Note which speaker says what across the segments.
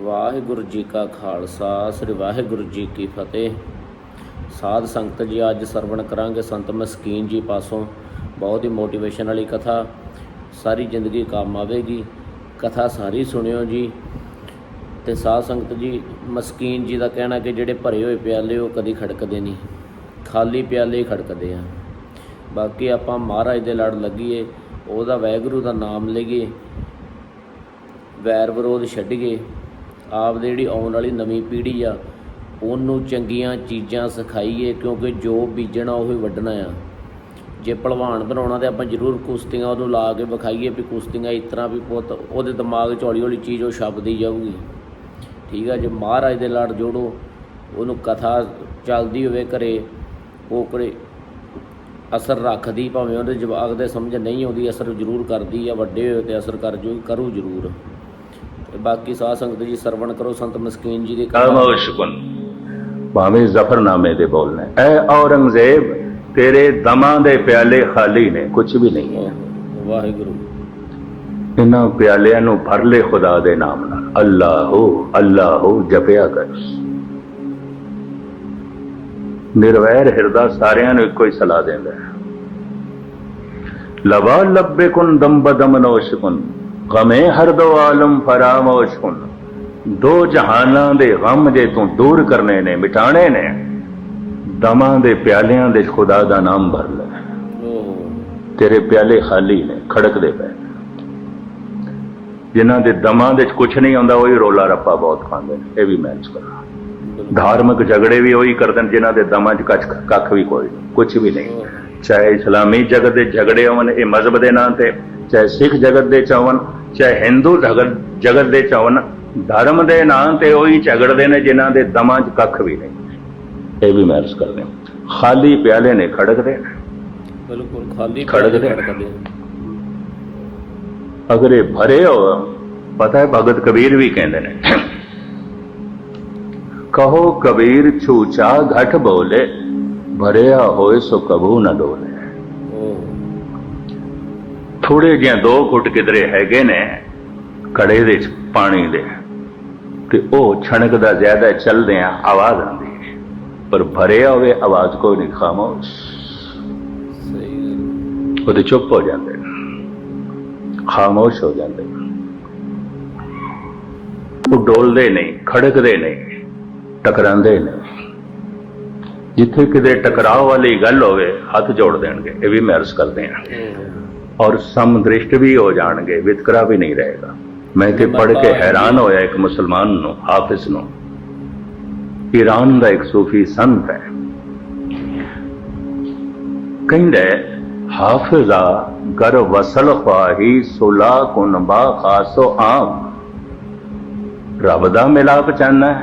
Speaker 1: ਵਾਹਿਗੁਰੂ ਜੀ ਕਾ ਖਾਲਸਾ, ਸ੍ਰੀ ਵਾਹਿਗੁਰੂ ਜੀ ਕੀ ਫਤਿਹ। ਸਾਧ ਸੰਗਤ ਜੀ, ਅੱਜ ਸਰਵਣ ਕਰਾਂਗੇ ਸੰਤ ਮਸਕੀਨ ਜੀ ਪਾਸੋਂ। ਬਹੁਤ ਹੀ ਮੋਟੀਵੇਸ਼ਨ ਵਾਲੀ ਕਥਾ। ਸਾਰੀ ਜ਼ਿੰਦਗੀ ਕੰਮ ਆਵੇਗੀ। ਕਥਾ ਸਾਰੀ ਸੁਣਿਓ ਜੀ। ਤੇ ਸਾਧ ਸੰਗਤ ਜੀ, ਮਸਕੀਨ ਜੀ ਦਾ ਕਹਿਣਾ ਕਿ ਜਿਹੜੇ ਭਰੇ ਹੋਏ ਪਿਆਲੇ, ਉਹ ਕਦੀ ਖੜਕਦੇ ਨਹੀਂ। ਖਾਲੀ ਪਿਆਲੇ ਹੀ ਖੜਕਦੇ ਆ। ਬਾਕੀ ਆਪਾਂ ਮਹਾਰਾਜ ਦੇ ਲੜ ਲੱਗੀਏ, ਉਹਦਾ ਵਾਹਿਗੁਰੂ ਦਾ ਨਾਮ ਲਈਏ, ਵੈਰ ਵਿਰੋਧ ਛੱਡੀਏ। ਆਪ ਦੀ ਜਿਹੜੀ ਆਉਣ ਵਾਲੀ ਨਵੀਂ ਪੀੜ੍ਹੀ ਆ, ਉਹਨੂੰ ਚੰਗੀਆਂ ਚੀਜ਼ਾਂ ਸਿਖਾਈਏ ਕਿਉਂਕਿ ਜੋ ਬੀਜਣਾ ਉਹ ਹੀ ਵੱਢਣਾ ਆ। ਜੇ ਭਲਵਾਨ ਬਣਾਉਣਾ ਤੇ ਆਪਾਂ ਜ਼ਰੂਰ ਕੁਸ਼ਤੀਆਂ ਉਹਨੂੰ ਲਾ ਕੇ ਵਿਖਾਈਏ ਵੀ ਕੁਸ਼ਤੀਆਂ ਇਸ ਤਰ੍ਹਾਂ ਵੀ ਪੁੱਤ, ਉਹਦੇ ਦਿਮਾਗ 'ਚ ਹੌਲੀ ਹੌਲੀ ਚੀਜ਼ ਉਹ ਛਪਦੀ ਜਾਊਗੀ। ਠੀਕ ਆ, ਜੇ ਮਹਾਰਾਜ ਦੇ ਲੜ ਜੋੜੋ, ਉਹਨੂੰ ਕਥਾ ਚੱਲਦੀ ਹੋਵੇ ਘਰੇ, ਉਹ ਕਰੇ ਅਸਰ ਰੱਖਦੀ ਭਾਵੇਂ ਉਹਦੇ ਜਵਾਕ ਦੇ ਸਮਝ ਨਹੀਂ ਆਉਂਦੀ, ਅਸਰ ਜ਼ਰੂਰ ਕਰਦੀ ਆ, ਵੱਡੇ ਹੋਏ ਤੇ ਅਸਰ ਕਰ ਜੋ, ਕਰੂ ਜ਼ਰੂਰ। ਤੇ ਬਾਕੀ ਸਾਧ ਸੰਗਤ ਜੀ ਸਰਵਣ ਕਰੋ ਸੰਤ ਮਸਕੀਨ ਜੀ ਦੀ ਕਥਾ
Speaker 2: ਖਾਮੋਸ਼ਕੁਨ ਭਾਵੇਂ ਜ਼ਫਰਨਾਮੇ ਦੇ ਬੋਲਨੇ ਐ ਔਰੰਗਜ਼ੇਬ ਤੇਰੇ ਦਮਾਂ ਦੇ ਪਿਆਲੇ ਖਾਲੀ ਨੇ ਕੁਝ ਵੀ ਨਹੀਂ ਹੈ।
Speaker 1: ਵਾਹਿਗੁਰੂ।
Speaker 2: ਇਹਨਾਂ ਪਿਆਲਿਆਂ ਨੂੰ ਭਰ ਲੈ ਖੁਦਾ ਦੇ ਨਾਮ ਨਾਲ। ਅੱਲਾਹੂ ਅੱਲਾਹੂ ਜਪਿਆ ਕਰ। ਨਿਰਵੈਰ ਹਿਰਦਾ ਸਾਰਿਆਂ ਨੂੰ ਇੱਕੋ ਹੀ ਸਲਾਹ ਦਿੰਦਾ ਲਵਾ ਲੱਬੇ ਕੁਨ ਦਮ ਬਦਮ ਨੋਸ਼ਕੁਨ ਗਮੇ ਹਰ ਦੋ ਆਲਮ ਫਰਾਮੋਸ਼ਕੁਨ ਦੋ ਜਹਾਨਾਂ ਦੇ ਗਮ ਜੇ ਤੂੰ ਦੂਰ ਕਰਨੇ ਨੇ ਮਿਟਾਣੇ ਨੇ ਦਮਾਂ ਦੇ ਪਿਆਲਿਆਂ ਦੇ ਖੁਦਾ ਦਾ ਨਾਮ ਭਰ ਲੈ। ਤੇਰੇ ਪਿਆਲੇ ਖਾਲੀ ਨੇ ਖੜਕਦੇ ਪਏ। ਜਿਨ੍ਹਾਂ ਦੇ ਦਮਾਂ ਦੇ ਕੁਝ ਨਹੀਂ ਆਉਂਦਾ ਉਹੀ ਰੋਲਾ ਰੱਪਾ ਬਹੁਤ ਖਾਂਦੇ ਨੇ। ਇਹ ਵੀ ਮੈਚ ਕਰਨਾ ਧਾਰਮਿਕ ਝਗੜੇ ਵੀ ਉਹੀ ਕਰਦੇ ਨੇ ਜਿਨ੍ਹਾਂ ਦੇ ਦਮਾਂ 'ਚ ਕੱਖ ਕੱਖ ਵੀ ਕੋਈ ਕੁਝ ਵੀ ਨਹੀਂ। ਚਾਹੇ ਇਸਲਾਮੀ ਜਗਤ ਦੇ ਝਗੜੇ ਹੋਣ ਇਹ ਮਜ਼ਹਬ ਦੇ ਨਾਂ ਤੇ ਚਾਹੇ ਸਿੱਖ ਜਗਤ ਦੇ ਚਾਵਨ ਚਾਹੇ ਹਿੰਦੂ ਜਗਤ ਜਗਤ ਦੇ ਚਾਵਨ ਧਰਮ ਦੇ ਨਾਂ ਤੇ ਉਹੀ ਝਗੜਦੇ ਨੇ ਜਿਨ੍ਹਾਂ ਦੇ ਦਮਾਂ 'ਚ ਕੱਖ ਵੀ ਨਹੀਂ। ਇਹ ਵੀ ਮੈਚ ਕਰਦੇ ਨੇ। ਖਾਲੀ ਪਿਆਲੇ ਨੇ ਖੜਕਦੇ
Speaker 1: ਬਿਲਕੁਲ ਖਾਲੀ
Speaker 2: ਖੜਕਦੇ। ਅਗਰ ਇਹ ਭਰੇ ਹੋ ਪਤਾ ਹੈ ਭਗਤ ਕਬੀਰ ਵੀ ਕਹਿੰਦੇ ਨੇ। ਕਹੋ ਕਬੀਰ ਛੂਚਾ ਘਟ ਬੋਲੇ ਭਰਿਆ ਹੋਏ ਸੋ ਕਬੂ ਨਾ ਡੋਲੇ। ਥੋੜੇ ਜਿਹਾ ਦੋ ਫੁੱਟ ਕਿਧਰੇ ਹੈਗੇ ਨੇ ਕੜੇ ਦੇ ਪਾਣੀ ਦੇ। ਤੇ ਉਹ ਛਣਕ ਦਾ ਜ਼ਿਆਦਾ ਚੱਲਦੇ ਆ, ਆਵਾਜ਼ ਆਉਂਦੀ ਹੈ। ਪਰ ਭਰਿਆ ਹੋਵੇ ਆਵਾਜ਼ ਕੋਈ ਨਹੀਂ, ਖਾਮੋਸ਼।
Speaker 1: ਸਹੀ
Speaker 2: ਉਹਦੇ ਚੁੱਪ ਹੋ ਜਾਂਦੇ ਨੇ। ਖਾਮੋਸ਼ ਹੋ ਜਾਂਦੇ ਉਹ ਡੋਲਦੇ ਨਹੀਂ, ਖੜਕਦੇ ਨਹੀਂ, ਟਕਰਾਉਂਦੇ ਨਹੀਂ। ਜਿੱਥੇ ਕਿਤੇ ਟਕਰਾਅ ਵਾਲੀ ਗੱਲ ਹੋਵੇ, ਹੱਥ ਜੋੜ ਦੇਣਗੇ। ਇਹ ਵੀ ਮੈਂ ਅਰਜ਼ ਕਰਦੇ ਹਾਂ। ਔਰ ਸਮਦ੍ਰਿਸ਼ਟ ਵੀ ਹੋ ਜਾਣਗੇ ਵਿਤਕਰਾ ਵੀ ਨਹੀਂ ਰਹੇਗਾ। ਮੈਂ ਤੇ ਪੜ੍ਹ ਕੇ ਹੈਰਾਨ ਹੋਇਆ ਇੱਕ ਮੁਸਲਮਾਨ ਨੂੰ ਹਾਫਿਜ਼ ਨੂੰ ਈਰਾਨ ਦਾ ਇੱਕ ਸੂਫੀ ਸੰਤ ਹੈ। ਕਹਿੰਦੇ ਹਾਫਿਜ਼ਾ ਗਰ ਵਸਲ ਖਵਾਹੀ ਸੁਲਾ ਕੁਨ ਬਾ ਖਾਸੋ ਆਮ। ਰੱਬ ਦਾ ਮਿਲਾਪ ਚਾਹਨਾ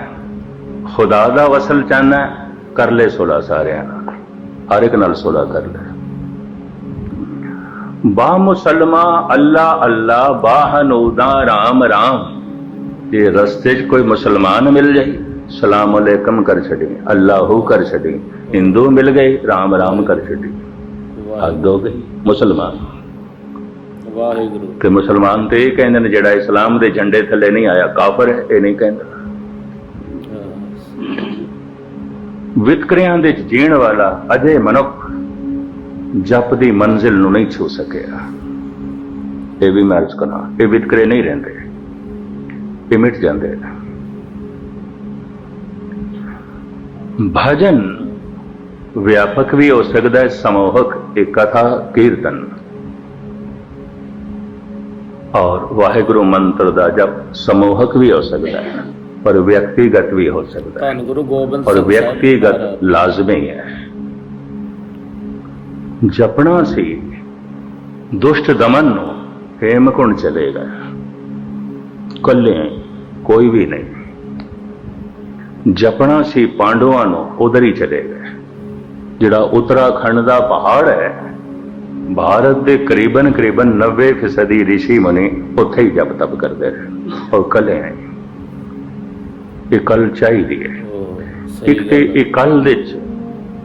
Speaker 2: ਖੁਦਾ ਦਾ ਵਸਲ ਚਾਹਨਾ ਕਰ ਲੈ ਸੁਲਾ ਸਾਰਿਆਂ ਨਾਲ। ਹਰ ਇੱਕ ਨਾਲ ਸੁਲਾ ਕਰ ਲੈ। ਬਾ ਮੁਸਲਮਾ ਅੱਲਾ ਅੱਲਾ ਬਾ ਹਨੂਦਾ ਰਾਮ ਰਾਮ। ਜੇ ਰਸਤੇ 'ਚ ਕੋਈ ਮੁਸਲਮਾਨ ਮਿਲ ਜਾਈ ਸਲਾਮ ਅਲੈਕਮ ਕਰ ਛੱਡੀ ਅੱਲਾਹੂ ਕਰ ਛੱਡੀ ਹਿੰਦੂ ਮਿਲ ਗਏ ਰਾਮ ਰਾਮ ਕਰ ਛੱਡੀ। ਹੱਦ ਹੋ ਗਈ ਮੁਸਲਮਾਨ।
Speaker 1: ਵਾਹਿਗੁਰੂ।
Speaker 2: ਤੇ ਮੁਸਲਮਾਨ ਤੇ ਇਹ ਕਹਿੰਦੇ ਨੇ ਜਿਹੜਾ ਇਸਲਾਮ ਦੇ ਝੰਡੇ ਥੱਲੇ ਨਹੀਂ ਆਇਆ ਕਾਫਰ ਹੈ ਇਹ ਨਹੀਂ ਕਹਿੰਦਾ। ਵਿਤਕਰਿਆਂ ਦੇ ਜੀਣ ਵਾਲਾ ਅਜੇ ਮਨੁੱਖ ਜਪ ਦੀ ਮੰਜ਼ਿਲ ਨੂੰ ਨਹੀਂ ਛੂ ਸਕਿਆ। ਇਹ ਵੀ ਮੈਂ ਅਰਜ਼ ਕਰਾਂ ਇਹ ਵਿਤਕਰੇ ਨਹੀਂ ਰਹਿੰਦੇ। ਇਹ ਮਿਟ ਜਾਂਦੇ ਭਜਨ ਵਿਆਪਕ ਵੀ ਹੋ ਸਕਦਾ ਹੈ ਸਮੂਹਕ ਇੱਕ ਕਥਾ ਕੀਰਤਨ। ਔਰ ਵਾਹਿਗੁਰੂ ਮੰਤਰ ਦਾ ਜਪ ਸਮੂਹਕ ਵੀ ਹੋ ਸਕਦਾ ਹੈ ਪਰ ਵਿਅਕਤੀਗਤ ਵੀ ਹੋ ਸਕਦਾ ਹੈ।
Speaker 1: ਧੰਨ ਗੁਰੂ ਗੋਬਿੰਦ ਸਿੰਘ ਸਾਹਿਬ
Speaker 2: ਵਿਅਕਤੀਗਤ। ਲਾਜ਼ਮੀ ਹੈ। ਜਪਣਾ ਸੀ ਦੁਸ਼ਟ ਦਮਨ ਨੂੰ ਹੇਮਕੁੰਡ ਚਲੇਗਾ ਕੱਲੇ ਕੋਈ ਵੀ ਨਹੀਂ। ਜਪਣਾ ਸੀ ਪਾਂਡਵਾਂ ਨੂੰ ਉਧਰ ਹੀ ਚਲੇ ਗਏ। ਜਿਹੜਾ ਉੱਤਰਾਖੰਡ ਦਾ ਪਹਾੜ ਹੈ ਭਾਰਤ ਦੇ ਕਰੀਬਨ ਕਰੀਬਨ 90% ਰਿਸ਼ੀ ਮੁਨੀ ਉੱਥੇ ਹੀ ਜਪ ਤਪ ਕਰਦੇ ਰਹੇ। ਔਰ ਕੱਲੇ ਇਹ ਕਲ ਚਾਹੀਦੀ ਹੈ। ਇੱਕ ਤੇ। ਇਹ ਕੱਲ ਦੇ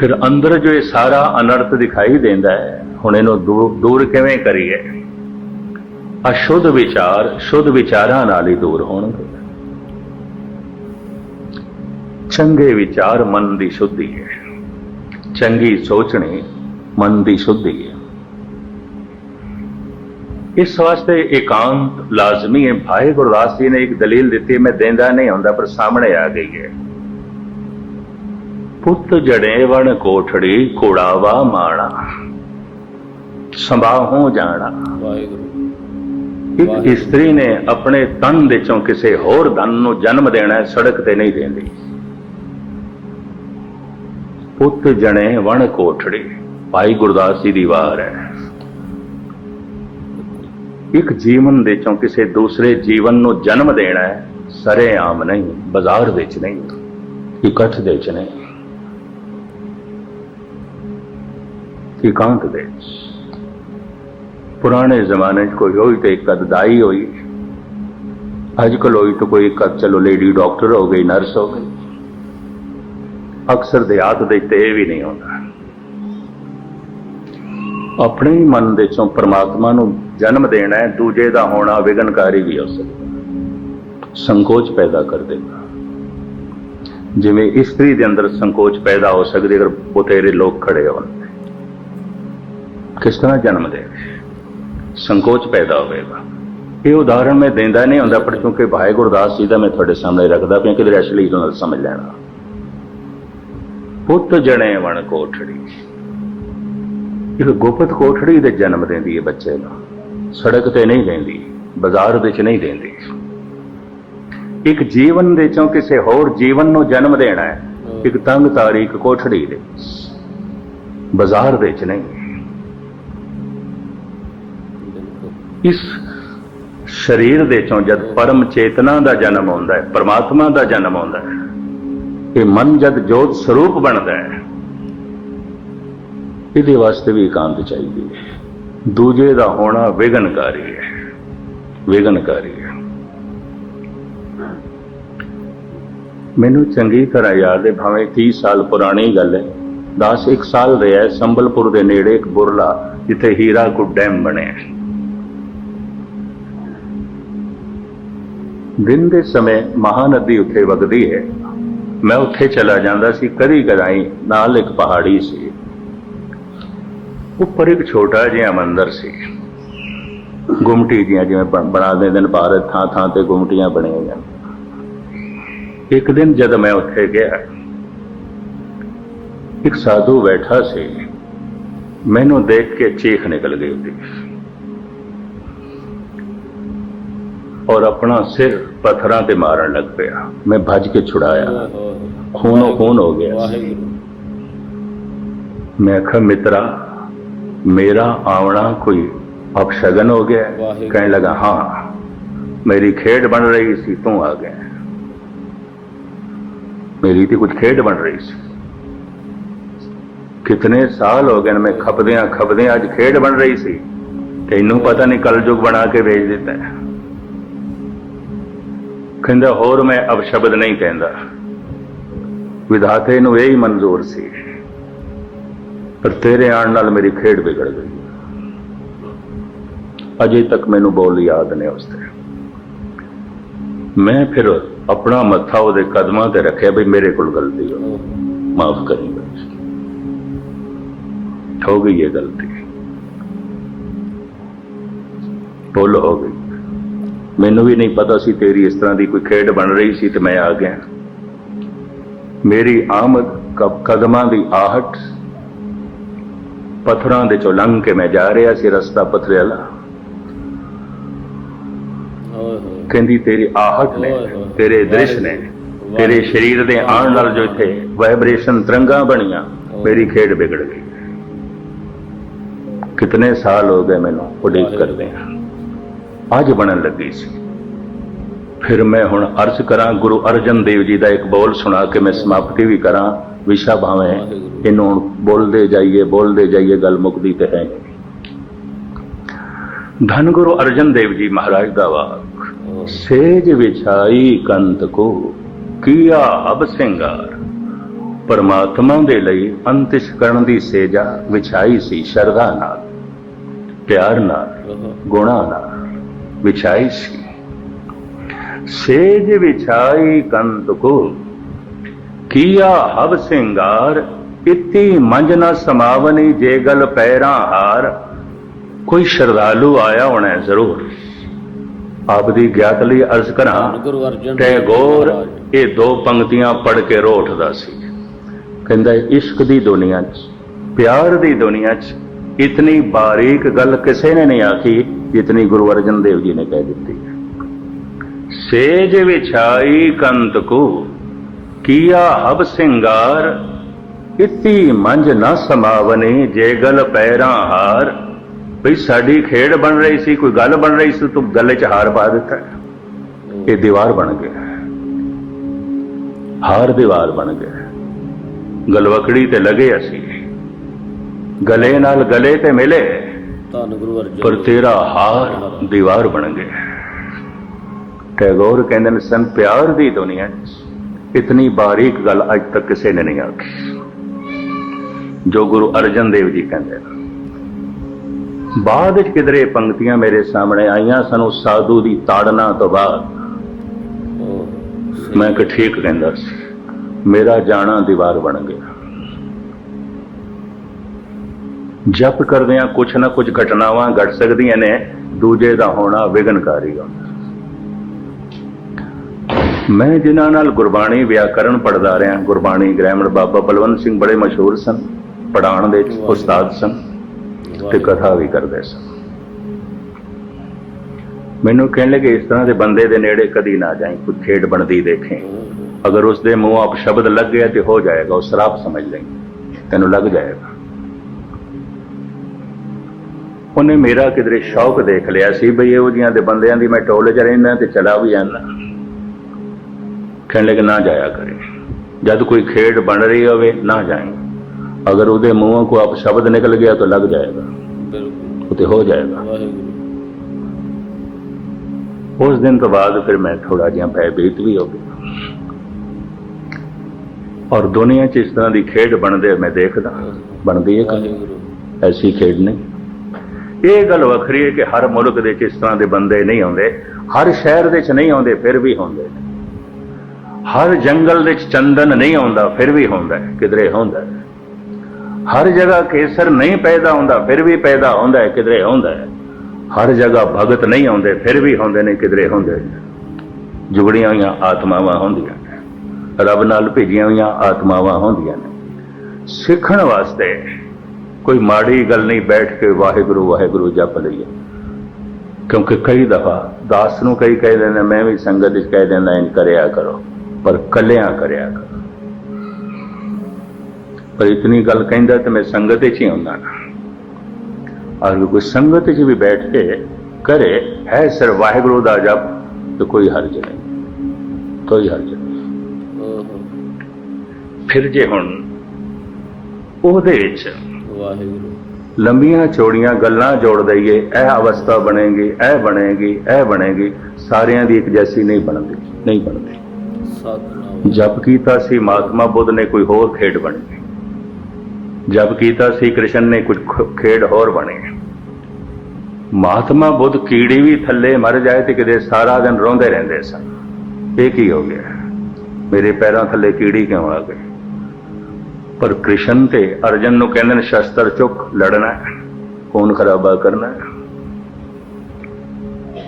Speaker 2: ਫਿਰ ਅੰਦਰ ਜੋ ਇਹ ਸਾਰਾ ਅਨਰਥ ਦਿਖਾਈ ਦਿੰਦਾ ਹੈ, ਹੁਣ ਇਹਨੂੰ ਦੂਰ ਦੂਰ ਕਿਵੇਂ ਕਰੀਏ? ਅਸ਼ੁੱਧ ਵਿਚਾਰ, ਸ਼ੁੱਧ ਵਿਚਾਰਾਂ ਨਾਲ ਹੀ ਦੂਰ ਹੋਣਗੇ। ਚੰਗੇ ਵਿਚਾਰ ਮਨ ਦੀ ਸ਼ੁੱਧੀ ਹੈ। ਚੰਗੀ ਸੋਚਣੀ ਮਨ ਦੀ ਸ਼ੁੱਧੀ ਹੈ। ਇਸ ਵਾਸਤੇ ਇਕਾਂਤ ਲਾਜ਼ਮੀ ਹੈ। ਭਾਈ ਗੁਰਦਾਸ ਜੀ ਨੇ ਇੱਕ ਦਲੀਲ ਦਿੱਤੀ, ਮੈਂ ਦੇਂਦਾ ਨਹੀਂ ਹੁੰਦਾ, ਪਰ ਸਾਹਮਣੇ ਆ ਗਈ ਹੈ। ਪੁੱਤ ਜੜੇ ਵਣ ਕੋਠੜੀ ਕੋੜਾਵਾ ਮਾਣਾ। ਸੰਭਾਹੋਂ ਜਾਣਾ।
Speaker 1: ਵਾਹਿਗੁਰੂ।
Speaker 2: ਇੱਕ ਇਸਤਰੀ ਨੇ ਆਪਣੇ ਤਨ ਦੇ ਚੋਂ ਕਿਸੇ ਹੋਰ ਧਨ ਨੂੰ ਜਨਮ ਦੇਣਾ ਸੜਕ ਤੇ ਨਹੀਂ ਦੇਂਦੀ। ਪੁੱਤ ਜਣੇ ਵਣ ਕੋਠੜੀ ਭਾਈ ਗੁਰਦਾਸ ਜੀ ਦੀ ਵਾਰ ਹੈ। ਇੱਕ ਜੀਵਨ ਦੇ ਚੋਂ ਕਿਸੇ ਦੂਸਰੇ ਜੀਵਨ ਨੂੰ ਜਨਮ ਦੇਣਾ ਹੈ ਸਰੇ ਆਮ ਨਹੀਂ ਬਾਜ਼ਾਰ ਵਿੱਚ ਨਹੀਂ ਇਕੱਠ ਦੇ ਚ ਨਹੀਂ। ਇਕਾਂਤ ਦੇ ਪੁਰਾਣੇ ਜ਼ਮਾਨੇ 'ਚ ਕੋਈ ਹੋਈ ਤੇ ਇੱਕ ਅਦਦਾਈ ਹੋਈ ਅੱਜ ਕੱਲ੍ਹ ਹੋਈ ਤਾਂ ਕੋਈ ਇੱਕ ਚਲੋ ਲੇਡੀ ਡਾਕਟਰ ਹੋ ਗਈ ਨਰਸ ਹੋ ਗਈ ਅਕਸਰ ਦਿਹਾਤ ਦੇ ਤੇ ਇਹ ਵੀ ਨਹੀਂ ਹੁੰਦਾ ਆਪਣੇ ਹੀ ਮਨ ਦੇ ਚੋਂ ਪਰਮਾਤਮਾ ਨੂੰ ਜਨਮ ਦੇਣਾ ਹੈ ਦੂਜੇ ਦਾ ਹੋਣਾ ਵਿਗਨਕਾਰੀ ਵੀ ਹੋ ਸਕਦਾ ਸੰਕੋਚ ਪੈਦਾ ਕਰ ਦੇਗਾ ਜਿਵੇਂ ਇਸਤਰੀ ਦੇ ਅੰਦਰ ਸੰਕੋਚ ਪੈਦਾ ਹੋ ਸਕਦੀ ਅਗਰ ਬਥੇਰੇ ਲੋਕ ਖੜੇ ਹੋਣ ਕਿਸ ਤਰ੍ਹਾਂ ਜਨਮ ਦੇਵੇ ਸੰਕੋਚ ਪੈਦਾ ਹੋਵੇਗਾ। ਇਹ ਉਦਾਹਰਣ ਮੈਂ ਦਿੰਦਾ ਨਹੀਂ ਹੁੰਦਾ ਪਰ ਕਿਉਂਕਿ ਭਾਈ ਗੁਰਦਾਸ ਜੀ ਦਾ ਮੈਂ ਤੁਹਾਡੇ ਸਾਹਮਣੇ ਰੱਖਦਾ ਪਿਆ ਕਿ ਅਸਲੀ ਨਾਲ ਸਮਝ ਲੈਣਾ। ਪੁੱਤ ਜਣੇ ਵਣ ਕੋਠੜੀ। ਇਹ ਗੁਪਤ ਕੋਠੜੀ ਦੇ ਜਨਮ ਦਿੰਦੀ ਹੈ ਬੱਚੇ ਨੂੰ ਸੜਕ ਤੇ ਨਹੀਂ ਲੈਂਦੀ ਬਾਜ਼ਾਰ ਵਿੱਚ ਨਹੀਂ ਦਿੰਦੀ। ਇੱਕ ਜੀਵਨ ਦੇ ਚੋਂ ਕਿਸੇ ਹੋਰ ਜੀਵਨ ਨੂੰ ਜਨਮ ਦੇਣਾ ਹੈ। ਇੱਕ ਤੰਗ ਤਾਰੀਖ ਕੋਠੜੀ ਦੇ। ਬਾਜ਼ਾਰ ਵਿੱਚ ਨਹੀਂ। ਇਸ ਸਰੀਰ ਦੇ ਚੋਂ ਜਦ ਪਰਮ ਚੇਤਨਾ ਦਾ ਜਨਮ ਆਉਂਦਾ ਹੈ, ਪਰਮਾਤਮਾ ਦਾ ਜਨਮ ਆਉਂਦਾ ਹੈ ਇਹ ਮਨ ਜਦ ਜੋਤ ਸਰੂਪ ਬਣਦਾ ਹੈ, ਇਹਦੇ ਵਾਸਤੇ ਵੀ ਇਕਾਂਤ ਚਾਹੀਦੀ ਹੈ। ਦੂਜੇ ਦਾ ਹੋਣਾ ਵਿਗਨਕਾਰੀ ਹੈ ਵਿਗਨਕਾਰੀ ਹੈ। ਮੈਨੂੰ ਚੰਗੀ ਤਰ੍ਹਾਂ ਯਾਦ ਹੈ, ਭਾਵੇਂ 30 ਸਾਲ ਪੁਰਾਣੀ ਗੱਲ ਹੈ 10 ਇੱਕ ਸਾਲ ਰਿਹਾ ਹੈ, ਸੰਬਲਪੁਰ ਦੇ ਨੇੜੇ ਇੱਕ ਬੁਰਲਾ, ਜਿੱਥੇ ਹੀਰਾਕੁੱਡ ਡੈਮ ਬਣਿਆ ਦਿਨ ਦੇ ਸਮੇਂ ਮਹਾਨਦੀ ਉੱਥੇ ਵਗਦੀ ਹੈ। ਮੈਂ ਉੱਥੇ ਚਲਾ ਜਾਂਦਾ ਸੀ, ਕਦੀ ਕਦਾਈ ਨਾਲ ਇੱਕ ਪਹਾੜੀ ਸੀ। ਉੱਪਰ ਇੱਕ ਛੋਟਾ ਜਿਹਾ ਮੰਦਰ ਸੀ। ਗੁੰਮਟੀ ਦੀਆਂ ਜਿਵੇਂ ਬਣ- ਬਣਾ ਦਿੰਦੇ ਨੇ ਭਾਰਤ ਥਾਂ ਥਾਂ ਤੇ ਗੁੰਮਟੀਆਂ ਬਣੀਆਂ ਹੋਈਆਂ। ਇੱਕ ਦਿਨ ਜਦ ਮੈਂ ਉੱਥੇ ਗਿਆ, ਇੱਕ ਸਾਧੂ ਬੈਠਾ ਸੀ। ਮੈਨੂੰ ਦੇਖ ਕੇ ਚੀਖ ਨਿਕਲ ਗਈ ਉਹਦੀ। ਔਰ ਆਪਣਾ ਸਿਰ ਪੱਥਰਾਂ ਤੇ ਮਾਰਨ ਲੱਗ ਪਿਆ। ਮੈਂ ਭੱਜ ਕੇ ਛੁਡਾਇਆ। ਖੂਨੋ ਖੂਨ ਹੋ ਗਿਆ ਮੈਂ ਆਖਿਆ ਮਿੱਤਰਾ ਮੇਰਾ ਆਉਣਾ ਕੋਈ ਅਪਸ਼ਗਨ ਹੋ ਗਿਆ। ਹੈ?"
Speaker 1: ਵਾਹਿਗੁਰੂ।
Speaker 2: ਕਹਿਣ ਲੱਗਾ ਹਾਂ ਮੇਰੀ ਖੇਡ ਬਣ ਰਹੀ ਸੀ ਤੂੰ ਆ ਗਿਆ। ਮੇਰੀ ਤੇ ਕੁਝ ਖੇਡ ਬਣ ਰਹੀ ਸੀ। ਕਿਤਨੇ ਸਾਲ ਹੋ ਗਏ ਨੇ ਮੈਂ ਖਪਦਿਆਂ ਖਪਦਿਆਂ ਅੱਜ ਖੇਡ ਬਣ ਰਹੀ ਸੀ। ਤੈਨੂੰ ਪਤਾ ਨਹੀਂ ਕਲਯੁਗ ਬਣਾ ਕੇ ਵੇਚ ਦਿੱਤਾ। ਹੈ ਕਹਿੰਦਾ, ਹੋਰ ਮੈਂ ਅਪਸ਼ਬਦ ਨਹੀਂ ਕਹਿੰਦਾ। ਵਿਧਾਤੇ ਨੂੰ ਇਹ ਹੀ ਮਨਜ਼ੂਰ ਸੀ ਪਰ ਤੇਰੇ ਆਉਣ ਨਾਲ ਮੇਰੀ ਖੇਡ ਵਿਗੜ ਗਈ। ਅਜੇ ਤੱਕ ਮੈਨੂੰ ਬੋਲ ਯਾਦ ਨੇ ਉਸ ਤੇ। ਮੈਂ ਫਿਰ ਆਪਣਾ ਮੱਥਾ ਉਹਦੇ ਕਦਮਾਂ ਤੇ ਰੱਖਿਆ ਵੀ ਮੇਰੇ ਕੋਲ ਗਲਤੀ ਹੋ ਮਾਫ ਕਰੀ ਹੋ ਗਈ ਇਹ ਗਲਤੀ। ਭੁੱਲ ਹੋ ਗਈ। ਮੈਨੂੰ ਵੀ ਨਹੀਂ ਪਤਾ ਸੀ ਤੇਰੀ ਇਸ ਤਰ੍ਹਾਂ ਦੀ ਕੋਈ ਖੇਡ ਬਣ ਰਹੀ ਸੀ ਤੇ ਮੈਂ ਆ ਗਿਆ। ਮੇਰੀ ਆਮਦ ਕਦਮਾਂ ਦੀ ਆਹਟ ਪੱਥਰਾਂ ਦੇ ਚੋਂ ਲੰਘ ਕੇ ਮੈਂ ਜਾ ਰਿਹਾ ਸੀ ਰਸਤਾ ਪਥਰੇ ਵਾਲਾ ਕਹਿੰਦੀ ਤੇਰੀ ਆਹਟ ਨੇ। ਤੇਰੇ ਦ੍ਰਿਸ਼ ਨੇ। ਤੇਰੇ ਸਰੀਰ ਦੇ ਆਉਣ ਨਾਲ ਜੋ ਇੱਥੇ ਵਾਈਬ੍ਰੇਸ਼ਨ ਤਰੰਗਾਂ ਬਣੀਆਂ ਮੇਰੀ ਖੇਡ ਵਿਗੜ ਗਈ। ਕਿਤਨੇ ਸਾਲ ਹੋ ਗਏ ਮੈਨੂੰ ਉਡੀਕ ਕਰਦੇ ਆ। ਅੱਜ ਬਣਨ ਲੱਗੀ ਸੀ। ਫਿਰ ਮੈਂ ਹੁਣ ਅਰਜ਼ ਕਰਾਂ, ਗੁਰੂ ਅਰਜਨ ਦੇਵ ਜੀ ਦਾ ਇੱਕ ਬੋਲ ਸੁਣਾ ਕੇ ਮੈਂ ਸਮਾਪਤੀ ਵੀ ਕਰਾਂ। ਵਿਸ਼ਾ ਭਾਵੇਂ ਇਹਨੂੰ ਹੁਣ ਬੋਲਦੇ ਜਾਈਏ ਬੋਲਦੇ ਜਾਈਏ, ਗੱਲ ਮੁੱਕਦੀ ਤੇ ਹੈ ਨਹੀਂ। ਧੰਨ ਗੁਰੂ ਅਰਜਨ ਦੇਵ ਜੀ ਮਹਾਰਾਜ ਦਾ ਵਾਕ, ਸੇਜ ਵਿਛਾਈ ਕੰਤ ਕੋ, ਕੀਆ ਅਬ ਸਿੰਗਾਰ। ਪਰਮਾਤਮਾ ਦੇ ਲਈ ਅੰਤਿਸ਼ ਕਰਨ ਦੀ ਸੇਜਾ ਵਿਛਾਈ ਸੀ ਸ਼ਰਧਾ ਨਾਲ, ਪਿਆਰ ਨਾਲ
Speaker 1: ਉਹ
Speaker 2: ਗੁਣਾ ਨਾਲ। ਵਿਛਾਈ ਸੀ। ਸੇਜ ਵਿਛਾਈ ਕੰਤ ਕੋ ਕੀਆ ਹਬ ਸਿੰਗਾਰ ਇਤੀ ਮੰਜ ਨਾ ਸਮਾਵਨੀ ਜੇ ਗਲ ਪੈਰਾਂ ਹਾਰ। ਕੋਈ ਸ਼ਰਧਾਲੂ ਆਇਆ ਹੋਣਾ ਜ਼ਰੂਰ। ਆਪ ਦੀ ਗਿਆਤ ਲਈ ਅਰਜ਼ ਕਰਾਂ ਟੈਗੋਰ। ਇਹ ਦੋ ਪੰਕਤੀਆਂ ਪੜ੍ਹ ਕੇ ਰੋ ਉੱਠਦਾ ਸੀ। ਕਹਿੰਦਾ ਇਸ਼ਕ ਦੀ ਦੁਨੀਆ 'ਚ ਪਿਆਰ ਦੀ ਦੁਨੀਆ 'ਚ ਇਤਨੀ ਬਾਰੀਕ ਗੱਲ ਕਿਸੇ ਨੇ ਨਹੀਂ ਆਖੀ, ਜਿਤਨੀ ਗੁਰੂ ਅਰਜਨ ਦੇਵ ਜੀ ਨੇ ਕਹਿ ਦਿੱਤੀ। ਸੇਜ ਵਿਛਾਈ ਕੰਤ ਕੋ, ਕੀਆ ਹਬ ਸਿੰਗਾਰ, ਇਤੀ ਮੰਜ ਨਾ ਸਮਾਵਨੇ, ਜੇ ਗਲ ਪੈਰਾਂ ਹਾਰ। ਭਈ ਸਾਡੀ ਖੇਡ ਬਣ ਰਹੀ ਸੀ, ਕੋਈ ਗੱਲ ਬਣ ਰਹੀ ਸੀ, ਤੂੰ ਗੱਲੇ 'ਚ ਹਾਰ ਪਾ ਦਿੱਤਾ। ਇਹ ਦੀਵਾਰ ਬਣ ਗਿਆ। ਹਾਰ ਦੀਵਾਰ ਬਣ ਗਿਆ। ਗਲਵਕੜੀ ਤੇ ਲਗੇ ਅਸੀਂ। ਗਲੇ ਨਾਲ ਗਲੇ ਤੇ ਮਿਲੇ।
Speaker 1: ਧੰਨ ਗੁਰੂ ਅਰਜਨ
Speaker 2: ਪਰ ਤੇਰਾ ਹਾਰ ਦੀਵਾਰ ਬਣ ਗਿਆ। ਟੈਗੋਰ ਕਹਿੰਦੇ ਨੇ ਸਨ ਪਿਆਰ ਦੀ ਦੁਨੀਆ ਇਤਨੀ ਬਾਰੀਕ ਗੱਲ ਅੱਜ ਤੱਕ ਕਿਸੇ ਨੇ ਨਹੀਂ ਆਖੀ। ਜੋ ਗੁਰੂ ਅਰਜਨ ਦੇਵ ਜੀ ਕਹਿੰਦੇ ਨੇ ਬਾਅਦ ਵਿੱਚ ਕਿਧਰੇ ਇਹ ਪੰਕਤੀਆਂ ਮੇਰੇ ਸਾਹਮਣੇ ਆਈਆਂ ਸਾਨੂੰ ਸਾਧੂ ਦੀ ਤਾੜਨਾ ਤੋਂ ਬਾਅਦ ਮੈਂ ਕਿ ਠੀਕ ਕਹਿੰਦਾ ਸੀ ਮੇਰਾ ਜਾਣਾ ਦੀਵਾਰ ਬਣ ਗਿਆ। ਜਪ ਕਰਦਿਆਂ ਕੁਛ ਨਾ ਕੁਛ ਘਟਨਾਵਾਂ ਘਟ ਸਕਦੀਆਂ ਨੇ ਦੂਜੇ ਦਾ ਹੋਣਾ ਵਿਗਨਕਾਰੀ ਹੁੰਦਾ ਮੈਂ ਜਿਨ੍ਹਾਂ ਨਾਲ ਗੁਰਬਾਣੀ ਵਿਆਕਰਣ ਪੜਦਾ ਰਿਹਾ ਗੁਰਬਾਣੀ ਗ੍ਰਾਮਰ ਬਾਬਾ ਬਲਵੰਤ ਸਿੰਘ ਬੜੇ ਮਸ਼ਹੂਰ ਸਨ ਪੜਾਉਣ ਦੇ ਉਸਤਾਦ ਸਨ ਤੇ ਕਥਾ ਵੀ ਕਰਦੇ ਸਨ। ਮੈਨੂੰ ਕਹਿਣ ਲੱਗੇ ਇਸ ਤਰ੍ਹਾਂ ਦੇ ਬੰਦੇ ਦੇ ਨੇੜੇ ਕਦੀ ਨਾ ਜਾਈਂ ਕੋਈ ਖੇਡ ਬਣਦੀ ਦੇਖੇ। ਅਗਰ ਉਸ ਦੇ ਮੂੰਹ ਆਪ ਸ਼ਬਦ ਲੱਗ ਗਿਆ ਤੇ ਹੋ ਜਾਏਗਾ ਉਹ ਸਰਾਪ ਸਮਝ ਲਈ। ਤੈਨੂੰ ਲੱਗ ਜਾਏਗਾ। ਉਹਨੇ ਮੇਰਾ ਕਿਧਰੇ ਸ਼ੌਕ ਦੇਖ ਲਿਆ ਸੀ ਬਈ ਇਹੋ ਜਿਹੀਆਂ ਦੇ ਬੰਦਿਆਂ ਦੀ ਮੈਂ ਟੋਲੇ 'ਚ ਰਹਿੰਦਾ ਤੇ ਚਲਾ ਵੀ ਜਾਂਦਾ। ਕਹਿਣ ਲੱਗੇ ਨਾ ਜਾਇਆ ਕਰੇ। ਜਦ ਕੋਈ ਖੇਡ ਬਣ ਰਹੀ ਹੋਵੇ ਨਾ ਜਾਏ। ਅਗਰ ਉਹਦੇ ਮੂੰਹੋਂ ਕੋ ਆਪ ਸ਼ਬਦ ਨਿਕਲ ਗਿਆ ਤਾਂ ਲੱਗ ਜਾਏਗਾ।
Speaker 1: ਬਿਲਕੁਲ।
Speaker 2: ਤੇ ਹੋ ਜਾਏਗਾ।
Speaker 1: ਵਾਹਿਗੁਰੂ।
Speaker 2: ਉਸ ਦਿਨ ਤੋਂ ਬਾਅਦ ਫਿਰ ਮੈਂ ਥੋੜਾ ਜਿਹਾ ਭੈਭੀਤ ਵੀ ਹੋ ਗਿਆ। ਔਰ ਦੁਨੀਆ 'ਚ ਇਸ ਤਰ੍ਹਾਂ ਦੀ ਖੇਡ ਬਣਦੇ ਮੈਂ ਦੇਖਦਾ ਬਣਦੀ ਹੈ ਐਸੀ ਖੇਡ ਨਹੀਂ। ਇਹ ਗੱਲ ਵੱਖਰੀ ਹੈ ਕਿ ਹਰ ਮੁਲਕ ਦੇ ਵਿੱਚ ਇਸ ਤਰ੍ਹਾਂ ਦੇ ਬੰਦੇ ਨਹੀਂ ਆਉਂਦੇ ਹਰ ਸ਼ਹਿਰ ਦੇ ਵਿੱਚ ਨਹੀਂ ਆਉਂਦੇ, ਫਿਰ ਵੀ ਹੁੰਦੇ। ਨੇ ਹਰ ਜੰਗਲ ਦੇ ਵਿੱਚ ਚੰਦਨ ਨਹੀਂ ਆਉਂਦਾ, ਫਿਰ ਵੀ ਹੁੰਦਾ, ਕਿਧਰੇ ਹੁੰਦਾ। ਹਰ ਜਗ੍ਹਾ ਕੇਸਰ ਨਹੀਂ ਪੈਦਾ ਹੁੰਦਾ, ਫਿਰ ਵੀ ਪੈਦਾ ਹੁੰਦਾ ਹੈ ਕਿਧਰੇ ਹੁੰਦਾ। ਹੈ ਹਰ ਜਗ੍ਹਾ ਭਗਤ ਨਹੀਂ ਆਉਂਦੇ, ਫਿਰ ਵੀ ਹੁੰਦੇ ਨੇ, ਕਿਧਰੇ ਹੁੰਦੇ ਨੇ। ਜੁਗੜੀਆਂ ਹੋਈਆਂ ਆਤਮਾਵਾਂ ਹੁੰਦੀਆਂ ਨੇ। ਰੱਬ ਨਾਲ ਭੇਜੀਆਂ ਹੋਈਆਂ ਆਤਮਾਵਾਂ ਹੁੰਦੀਆਂ ਨੇ। ਸਿੱਖਣ ਵਾਸਤੇ ਕੋਈ ਮਾੜੀ ਗੱਲ ਨਹੀਂ ਬੈਠ ਕੇ ਵਾਹਿਗੁਰੂ ਵਾਹਿਗੁਰੂ ਜਪ ਲਈਏ। ਕਿਉਂਕਿ ਕਈ ਦਫਾ ਦਾਸ ਨੂੰ ਕਈ ਕਹਿੰਦੇ ਨੇ ਮੈਂ ਵੀ ਸੰਗਤ ਵਿੱਚ ਕਹਿ ਦਿੰਦਾ ਇੰਜ ਕਰਿਆ ਕਰੋ ਪਰ ਕੱਲਿਆਂ ਕਰਿਆ ਕਰੋ। ਪਰ ਇਤਨੀ ਗੱਲ ਕਹਿੰਦਾ ਤੇ ਮੈਂ ਸੰਗਤ ਵਿੱਚ ਹੀ ਹੁੰਦਾ ਨਾ। ਅਗਰ ਕੋਈ ਸੰਗਤ ਵਿੱਚ ਵੀ ਬੈਠ ਕੇ ਕਰੇ ਹੈ ਸਿਰ ਵਾਹਿਗੁਰੂ ਦਾ ਜਪ ਤੇ ਕੋਈ ਹਰਜ ਨਹੀਂ। ਕੋਈ ਹਰਜ ਨਹੀਂ। ਫਿਰ ਜੇ ਹੁਣ ਉਹਦੇ ਵਿੱਚ
Speaker 1: ਵਾਹਿਗੁਰੂ।
Speaker 2: ਲੰਬੀਆਂ ਚੌੜੀਆਂ ਗੱਲਾਂ ਜੋੜ ਦਈਏ ਇਹ ਅਵਸਥਾ ਬਣੇਗੀ ਇਹ ਬਣੇਗੀ ਇਹ ਬਣੇਗੀ ਸਾਰਿਆਂ ਦੀ ਇੱਕ ਜੈਸੀ ਨਹੀਂ ਬਣਦੀ ਨਹੀਂ ਬਣਦੀ।
Speaker 1: ਸਤਨਾਮ।
Speaker 2: ਜਪ ਕੀਤਾ ਸੀ ਮਹਾਤਮਾ ਬੁੱਧ ਨੇ ਕੋਈ ਹੋਰ ਖੇਡ ਬਣ ਗਈ ਜਪ ਕੀਤਾ ਸੀ ਕ੍ਰਿਸ਼ਨ ਨੇ ਕੁਝ ਖੇਡ ਹੋਰ ਬਣੇ ਮਹਾਤਮਾ ਬੁੱਧ ਕੀੜੀ ਵੀ ਥੱਲੇ ਮਰ ਜਾਏ ਤੇ ਕਿਤੇ ਸਾਰਾ ਦਿਨ ਰੋਂਦੇ ਰਹਿੰਦੇ ਸਨ। ਇਹ ਕੀ ਹੋ ਗਿਆ? ਮੇਰੇ ਪੈਰਾਂ ਥੱਲੇ ਕੀੜੀ ਕਿਉਂ ਆ ਗਈ ਪਰ ਕ੍ਰਿਸ਼ਨ ਤੇ ਅਰਜਨ ਨੂੰ ਕਹਿੰਦੇ ਨੇ, ਸ਼ਸਤਰ ਚੁੱਕ, ਲੜਨਾ ਹੈ। ਖੂਨ ਖਰਾਬਾ ਕਰਨਾ ਹੈ।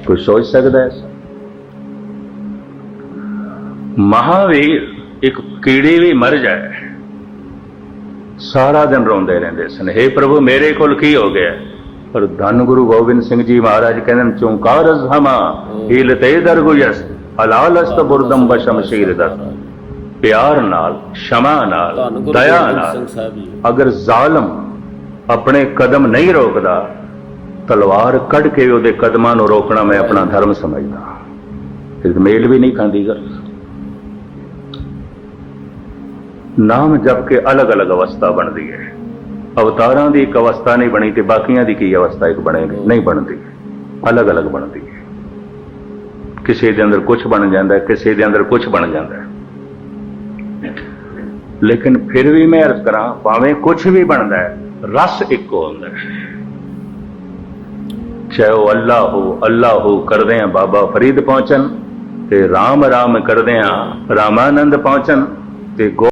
Speaker 2: ਕੋਈ ਸੋਚ ਸਕਦਾ ਹੈ ਮਹਾਵੀਰ ਇੱਕ ਕੀੜੀ ਵੀ ਮਰ ਜਾਏ, ਸਾਰਾ ਦਿਨ ਰੋਂਦੇ ਰਹਿੰਦੇ ਸਨ। हे ਪ੍ਰਭੂ, ਮੇਰੇ ਕੋਲ ਕੀ ਹੋ ਗਿਆ? ਪਰ ਧੰਨ ਗੁਰੂ ਗੋਬਿੰਦ ਸਿੰਘ ਜੀ ਮਹਾਰਾਜ ਕਹਿੰਦੇ ਨੇ, ਚੌਂਕਾਰ ਹਮਾ ਹੀਲਤੇ ਦਰਗੁਯਸ ਹਲਾਲਸਤ ਬੁਰਦਮ ਬਸ਼ਮਸ਼ੀਰ ਦਸ ਪਿਆਰ ਨਾਲ ਸ਼ਮਾ ਨਾਲ ਦਇਆ ਨਾਲ ਅਗਰ ਜ਼ਾਲਮ ਆਪਣੇ ਕਦਮ ਨਹੀਂ ਰੋਕਦਾ ਤਲਵਾਰ ਕੱਢ ਕੇ ਉਹਦੇ ਕਦਮਾਂ ਨੂੰ ਰੋਕਣਾ ਮੈਂ ਆਪਣਾ ਧਰਮ ਸਮਝਦਾ। ਇਸ ਮੇਲ ਵੀ ਨਹੀਂ ਖਾਂਦੀ ਗੱਲ ਨਾਮ ਜਪ ਕੇ ਅਲੱਗ-ਅਲੱਗ ਅਵਸਥਾ ਬਣਦੀ ਹੈ। ਅਵਤਾਰਾਂ ਦੀ ਇੱਕ ਅਵਸਥਾ ਨਹੀਂ ਬਣੀ ਤੇ ਬਾਕੀਆਂ ਦੀ ਕੀ ਅਵਸਥਾ ਇੱਕ ਬਣੇਗੀ ਨਹੀਂ ਬਣਦੀ। ਅਲੱਗ-ਅਲੱਗ ਬਣਦੀ ਹੈ। ਕਿਸੇ ਦੇ ਅੰਦਰ ਕੁਝ ਬਣ ਜਾਂਦਾ ਕਿਸੇ ਦੇ ਅੰਦਰ ਕੁਝ ਬਣ ਜਾਂਦਾ ਲੇਕਿਨ ਫਿਰ ਵੀ ਮੈਂ ਅਰਜ਼ ਕਰਾਂ, ਭਾਵੇਂ ਕੁਝ ਵੀ ਬਣਦਾ ਹੈ, ਰਸ ਇੱਕੋ ਹੁੰਦਾ ਹੈ। ਚਾਹੇ ਉਹ ਅੱਲਾ ਹੋ ਅੱਲਾ ਹੋ, ਕਰਦੇ ਆ ਬਾਬਾ ਫਰੀਦ ਪਹੁੰਚਣ ਤੇ ਰਾਮ ਰਾਮ ਕਰਦੇ ਆ ਰਾਮਾਨੰਦ ਪਹੁੰਚਣ ਤੇ ਗੋ